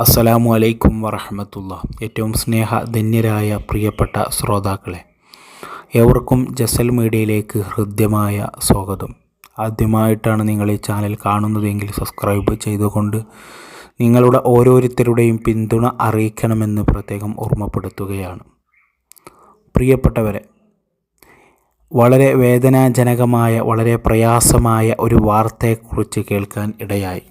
അസ്സലാമു അലൈക്കും വറഹമത്തുള്ള. ഏറ്റവും സ്നേഹധന്യരായ പ്രിയപ്പെട്ട ശ്രോതാക്കളെ ഏവർക്കും ജസൽ മീഡിയയിലേക്ക് ഹൃദ്യമായ സ്വാഗതം. ആദ്യമായിട്ടാണ് നിങ്ങൾ ഈ ചാനൽ കാണുന്നതെങ്കിൽ സബ്സ്ക്രൈബ് ചെയ്തുകൊണ്ട് നിങ്ങളുടെ ഓരോരുത്തരുടെയും പിന്തുണ അറിയിക്കണമെന്ന് പ്രത്യേകം ഓർമ്മപ്പെടുത്തുകയാണ്. പ്രിയപ്പെട്ടവരെ വളരെ വേദനാജനകമായ വളരെ പ്രയാസമായ ഒരു വാർത്തയെക്കുറിച്ച് കേൾക്കാൻ ഇടയായി.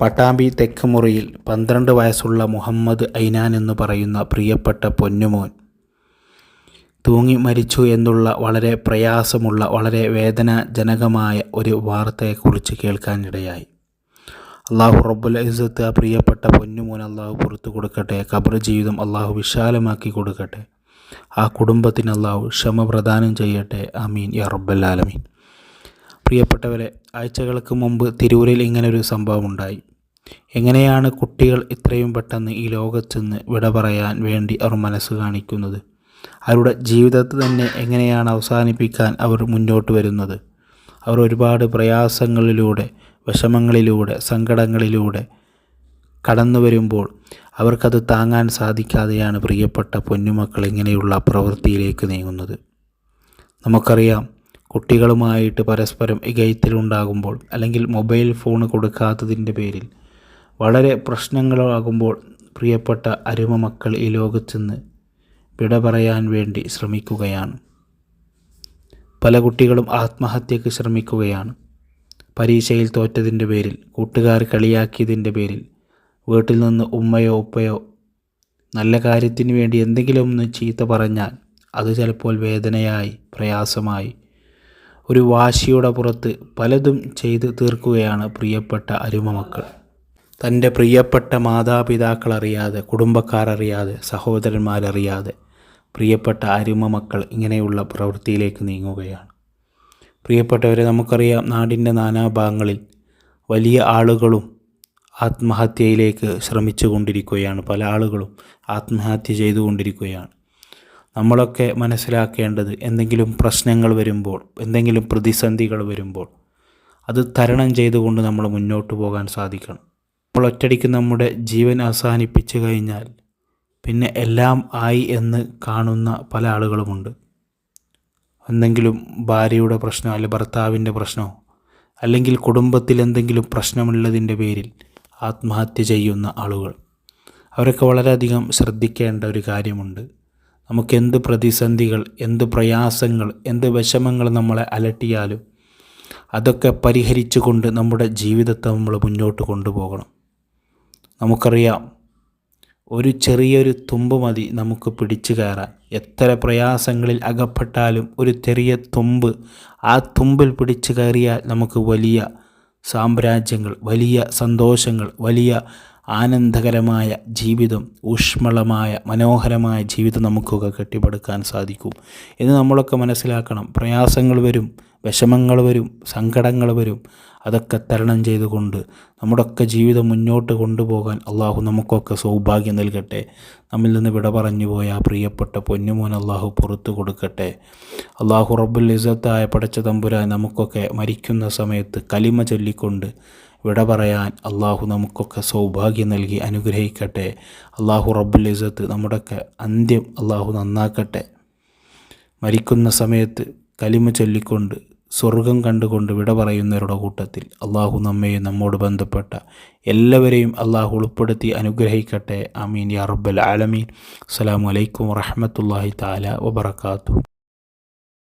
പട്ടാമ്പി തെക്ക് മുറിയിൽ പന്ത്രണ്ട് വയസ്സുള്ള മുഹമ്മദ് ഐനാൻ എന്ന് പറയുന്ന പ്രിയപ്പെട്ട പൊന്നുമോൻ. തൂങ്ങി മരിച്ചു എന്നുള്ള വളരെ പ്രയാസമുള്ള വളരെ വേദനാജനകമായ ഒരു വാർത്തയെക്കുറിച്ച് കേൾക്കാനിടയായി. അള്ളാഹു റബ്ബുൽ ഇസത്ത് ആ പ്രിയപ്പെട്ട പൊന്നുമോൻ അള്ളാഹു പുറത്തു കൊടുക്കട്ടെ കബർ ജീവിതം അള്ളാഹു വിശാലമാക്കി കൊടുക്കട്ടെ ആ കുടുംബത്തിന് അള്ളാഹു ക്ഷമ പ്രദാനം ചെയ്യട്ടെ അമീൻ യാ റബ്ബല്ലാലമീൻ പ്രിയപ്പെട്ടവരെ ആഴ്ചകൾക്ക് മുമ്പ് തിരൂരിൽ ഇങ്ങനൊരു സംഭവം ഉണ്ടായി എങ്ങനെയാണ് കുട്ടികൾ ഇത്രയും പെട്ടെന്ന് ഈ ലോകത്ത് നിന്ന് വിട പറയാൻ വേണ്ടി അവർ മനസ്സ് കാണിക്കുന്നത്? അവരുടെ ജീവിതത്തെ തന്നെ എങ്ങനെയാണ് അവസാനിപ്പിക്കാൻ അവർ മുന്നോട്ട് വരുന്നത്? അവർ ഒരുപാട് പ്രയാസങ്ങളിലൂടെ വിഷമങ്ങളിലൂടെ സങ്കടങ്ങളിലൂടെ കടന്നു വരുമ്പോൾ അവർക്കത് താങ്ങാൻ സാധിക്കാതെയാണ് പ്രിയപ്പെട്ട പൊന്നുമക്കൾ ഇങ്ങനെയുള്ള പ്രവൃത്തിയിലേക്ക് നീങ്ങുന്നത്. നമുക്കറിയാം കുട്ടികളുമായിട്ട് പരസ്പരം ഇകയത്തിലുണ്ടാകുമ്പോൾ അല്ലെങ്കിൽ മൊബൈൽ ഫോൺ കൊടുക്കാത്തതിന്റെ പേരിൽ വളരെ പ്രശ്നങ്ങളാകുമ്പോൾ പ്രിയപ്പെട്ട അരുമ മക്കൾ ഈ ലോകത്തുനിന്ന് വിട പറയാൻ വേണ്ടി ശ്രമിക്കുകയാണ്. പല കുട്ടികളും ആത്മഹത്യക്ക് ശ്രമിക്കുകയാണ്. പരീക്ഷയിൽ തോറ്റതിന്റെ പേരിൽ കൂട്ടുകാർ കളിയാക്കിയതിന്റെ പേരിൽ വീട്ടിൽ നിന്ന് ഉമ്മയോ ഉപ്പയോ നല്ല കാര്യത്തിന് വേണ്ടി എന്തെങ്കിലും ഒന്ന് ചീത്ത പറഞ്ഞാൽ അത് ചിലപ്പോൾ വേദനയായി പ്രയാസമായി. ഒരു വാശിയുടെ പുറത്ത് പലതും ചെയ്ത് തീർക്കുകയാണ് പ്രിയപ്പെട്ട അരുമ മക്കൾ തന്റെ പ്രിയപ്പെട്ട മാതാപിതാക്കൾ അറിയാതെ കുടുംബക്കാർ അറിയാതെ സഹോദരന്മാരറിയാതെ പ്രിയപ്പെട്ട അരുമ മക്കൾ ഇങ്ങനെയുള്ള പ്രവൃത്തിയിലേക്ക് നീങ്ങുകയാണ്. പ്രിയപ്പെട്ടവരെ നമുക്കറിയാം നാടിന്റെ നാനാഭാഗങ്ങളിൽ വലിയ ആളുകളും ആത്മഹത്യയിലേക്ക് ശ്രമിച്ചു കൊണ്ടിരിക്കുകയാണ് പല ആളുകളും ആത്മഹത്യ ചെയ്തുകൊണ്ടിരിക്കുകയാണ്. നമ്മളൊക്കെ മനസ്സിലാക്കേണ്ടത് എന്തെങ്കിലും പ്രശ്നങ്ങൾ വരുമ്പോൾ എന്തെങ്കിലും പ്രതിസന്ധികൾ വരുമ്പോൾ അത് തരണം ചെയ്തുകൊണ്ട് നമ്മൾ മുന്നോട്ട് പോകാൻ സാധിക്കണം. നമ്മൾ ഒറ്റടിക്ക് നമ്മുടെ ജീവൻ അവസാനിപ്പിച്ചു കഴിഞ്ഞാൽ പിന്നെ എല്ലാം ആയി എന്ന് കാണുന്ന പല ആളുകളുമുണ്ട്. എന്തെങ്കിലും ഭാര്യയുടെ പ്രശ്നമോ അല്ലെങ്കിൽ ഭർത്താവിന്റെ പ്രശ്നമോ അല്ലെങ്കിൽ കുടുംബത്തിൽ എന്തെങ്കിലും പ്രശ്നമുള്ളതിന്റെ പേരിൽ ആത്മഹത്യ ചെയ്യുന്ന ആളുകൾ. അവരൊക്കെ വളരെയധികം ശ്രദ്ധിക്കേണ്ട ഒരു കാര്യമുണ്ട്. നമുക്ക് എന്ത് പ്രതിസന്ധികൾ എന്ത് പ്രയാസങ്ങൾ എന്ത് വിഷമങ്ങൾ നമ്മളെ അലട്ടിയാലും അതൊക്കെ പരിഹരിച്ചുകൊണ്ട് നമ്മുടെ ജീവിതത്തെ നമ്മൾ മുന്നോട്ട് കൊണ്ടുപോകണം. നമുക്കറിയാം. ഒരു ചെറിയൊരു തുമ്പ് മതി നമുക്ക് പിടിച്ചു കയറാൻ. എത്ര പ്രയാസങ്ങളിൽ അകപ്പെട്ടാലും ഒരു ചെറിയ തുമ്പ് ആ തുമ്പിൽ പിടിച്ചു കയറിയാൽ നമുക്ക് വലിയ സാമ്രാജ്യങ്ങൾ വലിയ സന്തോഷങ്ങൾ വലിയ ആനന്ദകരമായ ജീവിതം ഊഷ്മളമായ മനോഹരമായ ജീവിതം നമുക്കൊക്കെ കെട്ടിപ്പടുക്കാൻ സാധിക്കും എന്ന് നമ്മളൊക്കെ മനസ്സിലാക്കണം. പ്രയാസങ്ങൾ വരും. വിഷമങ്ങൾ വരും സങ്കടങ്ങൾ വരും. അതൊക്കെ തരണം ചെയ്തുകൊണ്ട് നമ്മുടെയൊക്കെ ജീവിതം മുന്നോട്ട് കൊണ്ടുപോകാൻ അള്ളാഹു നമുക്കൊക്കെ സൗഭാഗ്യം നൽകട്ടെ. നമ്മിൽ നിന്ന് വിട പറഞ്ഞു പോയ പ്രിയപ്പെട്ട പൊന്നുമോൻ അള്ളാഹു പുറത്തു കൊടുക്കട്ടെ. അള്ളാഹു റബ്ബുൽ ഇസത്തായ പടച്ച തമ്പുരാൻ നമുക്കൊക്കെ മരിക്കുന്ന സമയത്ത് കലിമ ചൊല്ലിക്കൊണ്ട് വിട പറയാൻ അള്ളാഹു നമുക്കൊക്കെ സൗഭാഗ്യം നൽകി അനുഗ്രഹിക്കട്ടെ. അള്ളാഹു റബ്ബുൽ ഇസത്ത് നമ്മുടെയൊക്കെ അന്ത്യം അള്ളാഹു നന്നാക്കട്ടെ. മരിക്കുന്ന സമയത്ത് കലിമ ചൊല്ലിക്കൊണ്ട് സ്വർഗം കണ്ടുകൊണ്ട് വിട പറയുന്നവരുടെ കൂട്ടത്തിൽ അള്ളാഹു നമ്മയും നമ്മോട് ബന്ധപ്പെട്ട എല്ലാവരെയും അള്ളാഹു ഉൾപ്പെടുത്തി അനുഗ്രഹിക്കട്ടെ. അമീൻ യാ റബ്ബൽ ആലമീൻ. അസ്സാം വലൈക്കും വറഹമത്തല്ലാഹി താല വബർക്കാത്തു